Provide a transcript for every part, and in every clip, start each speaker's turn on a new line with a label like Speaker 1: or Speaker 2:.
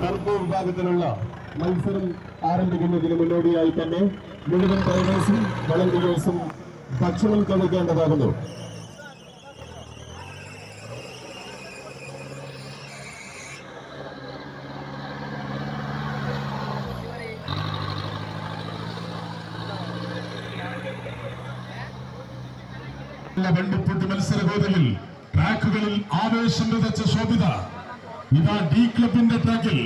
Speaker 1: കറുപ്പ് വിഭാഗത്തിലുള്ള മത്സരം ആരംഭിക്കുന്നതിന് മുന്നോടിയായി തന്നെ മുഴുവൻ ഡ്രൈവേഴ്സും വളണ്ടിയേഴ്സും ഭക്ഷണം കഴിക്കേണ്ടതാകുന്നു ിൽ
Speaker 2: മത്സര ട്രാക്കുകളിൽ ആവേശം വിതച്ച ശോഭിത. ഇതാ ഡി ക്ലബിന്റെ ട്രാക്കിൽ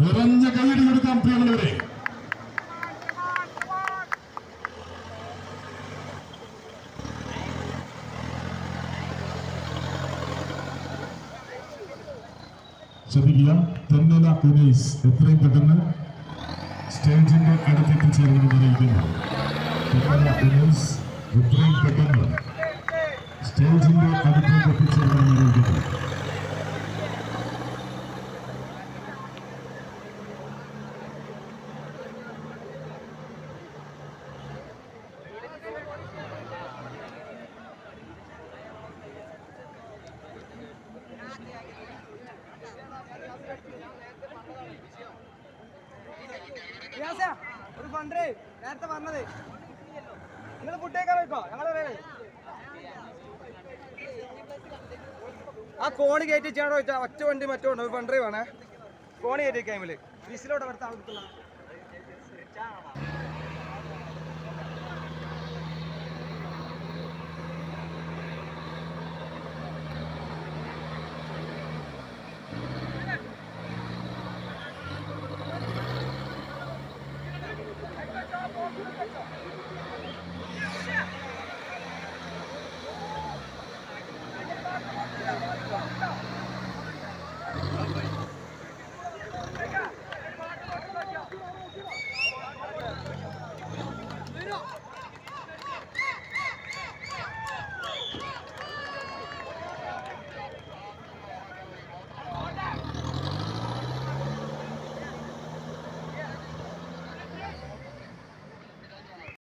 Speaker 2: നിറഞ്ഞ കൈയടി കൊടുക്കാം പ്രിയമുള്ളവരെ. ശ്രദ്ധിക്കുക തെന്നല ഉനൈസ് എത്രയും പെട്ടെന്ന് സ്റ്റേജിന്റെ അടുത്തെത്തി ചേർന്ന് അറിയിക്കുന്നു തെന്നല ഉനൈസ് എത്രയും പെട്ടെന്ന് സ്റ്റേജിന്റെ അടുത്തേക്ക് എത്തിച്ചേർന്ന് അറിയിക്കുന്നു
Speaker 3: ഒരു ഫണ്ട് നേരത്തെ പറഞ്ഞത് നിങ്ങൾ ഫുഡ് കഴിക്കാൻ വെക്കോ ഞങ്ങൾ ആ കോണി കയറ്റി ചെയ്യണോ വെച്ചാൽ ഒറ്റ വണ്ടി മറ്റോ ഉണ്ട് ഫണ്ട് വേണേ കോണി കയറ്റി കഴിഞ്ഞാൽ ബിസിലോട്ട് അടുത്ത ആൾ